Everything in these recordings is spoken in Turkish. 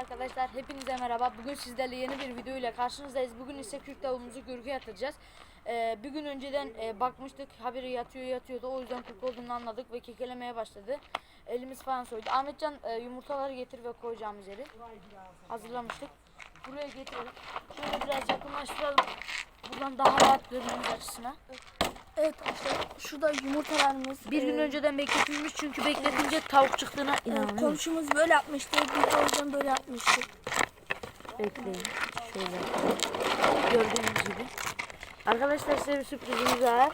arkadaşlar, hepinize merhaba. Bugün sizlerle yeni bir video ile karşınızdayız. Bugün ise kürk tavuğumuzu kürke yatıracağız. Ee, bir gün önceden e, bakmıştık, haberi yatıyor yatıyordu. O yüzden kürk olduğunu anladık ve kekelemeye başladı. Elimiz falan soydu. Ahmetcan e, yumurtaları getir ve koyacağımız yeri hazırlamıştık. Buraya getirelim. Şöyle biraz yakınlaştıralım. Buradan daha rahat görmemiz açısına. Evet arkadaşlar şurada yumurtalarımız. Bir gün e, önceden bekletilmiş çünkü bekletince tavuk çıktığına e, inanamıyorum. komşumuz böyle yapmıştı. Biz de o yüzden böyle yapmıştık. Bekleyin. Şöyle. Gördüğünüz gibi. Arkadaşlar size bir sürprizimiz var.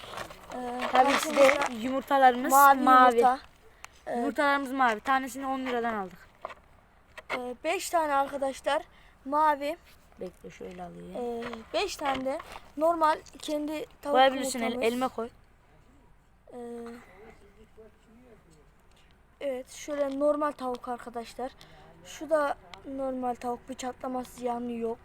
E, Tabii karşımızda yumurtalarımız mavi, yumurta. E, Yumurtalarımız mavi. Tanesini 10 liradan aldık. 5 tane arkadaşlar mavi. Bekle şöyle alayım. 5 tane de normal kendi tavuk Koyabilirsin el, elime koy. E, evet şöyle normal tavuk arkadaşlar. Şu da normal tavuk bir çatlaması yanı yok.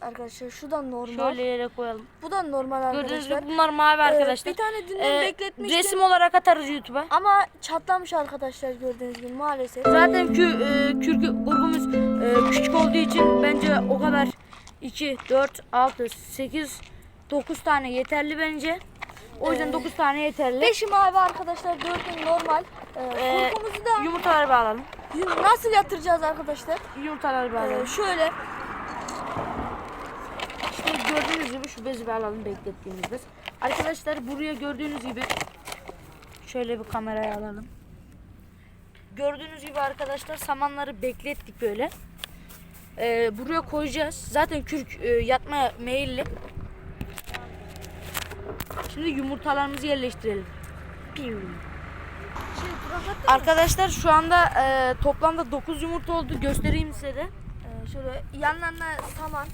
Arkadaşlar şu da normal. Şöyle yere koyalım. Bu da normal Gördüğünüz arkadaşlar. gibi bunlar mavi Ee, arkadaşlar. bir tane dünden Ee, bekletmiştim. resim olarak atarız YouTube'a. Ama çatlamış arkadaşlar gördüğünüz gibi maalesef. Zaten kü, e, kürkü grubumuz e, küçük olduğu için o kadar 2, 4, 6, 8, 9 tane yeterli bence. O yüzden Ee, 9 tane yeterli. Beşi mavi arkadaşlar dördün normal. Ee, Ee, kurkumuzu da Yumurtaları bağlayalım. nasıl yatıracağız arkadaşlar? Yumurtaları Ee, bağlayalım. şöyle İşte gördüğünüz gibi şu bezi bağlayalım beklettiğimiz bez. Arkadaşlar buraya gördüğünüz gibi şöyle bir kameraya alalım. Gördüğünüz gibi arkadaşlar samanları beklettik böyle. Ee, buraya koyacağız. Zaten kürk e, yatmaya meyilli. Şimdi yumurtalarımızı yerleştirelim. Arkadaşlar şu anda e, toplamda 9 yumurta oldu. Göstereyim size de. e, şöyle yanlarına saman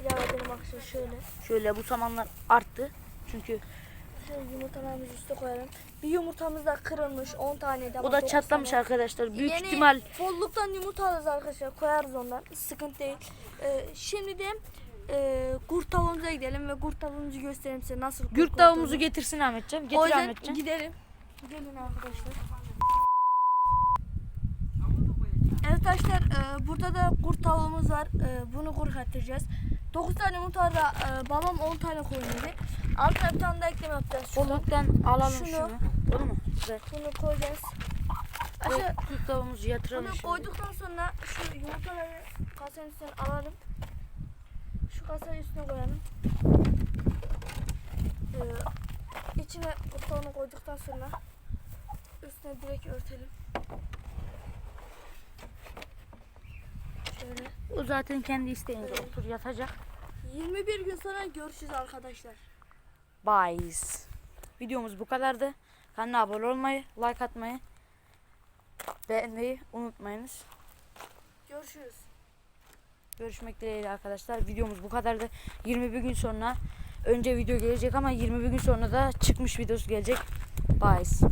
ilave edelim arkadaşlar şöyle. Şöyle bu samanlar arttı. Çünkü Şöyle yumurtalarımızı üste koyalım. Bir yumurtamız da kırılmış 10 taneydi ama o da çatlamış tane. arkadaşlar. Büyük Yeni ihtimal bolluktan yumurta alırız arkadaşlar. Koyarız ondan. Sıkıntı değil. Ee, şimdi de e, kurt tavuğumuza gidelim ve kurt tavuğumuzu göstereyim size nasıl kurt tavuğumuzu getirsin Ahmetcan. O Getir yüzden Ahmetcan. gidelim. Gelin arkadaşlar. Evet arkadaşlar e, burada da kurt tavuğumuz var. E, bunu kurt atacağız. 9 tane yumurta da e, babam 10 tane koyuyordu. Altına bir tane daha ekleme yapacağız. Şunu, Bolluktan alalım şunu. Şunu. Olur mu? Güzel. bunu koyacağız. Aşağı, tavuğumuzu yatıralım Bunu şimdi. koyduktan sonra şu yumurtaları kasanın üstüne alalım. Şu kasanın üstüne koyalım. Ee, içine kurtağını koyduktan sonra üstüne direkt örtelim. Şöyle. O zaten kendi isteğince otur yatacak. 21 gün sonra görüşürüz arkadaşlar. Bye. Videomuz bu kadardı. Kanala abone olmayı, like atmayı, beğenmeyi unutmayınız. Görüşürüz. Görüşmek dileğiyle arkadaşlar. Videomuz bu kadardı. 21 gün sonra önce video gelecek ama 21 gün sonra da çıkmış videosu gelecek. Bye.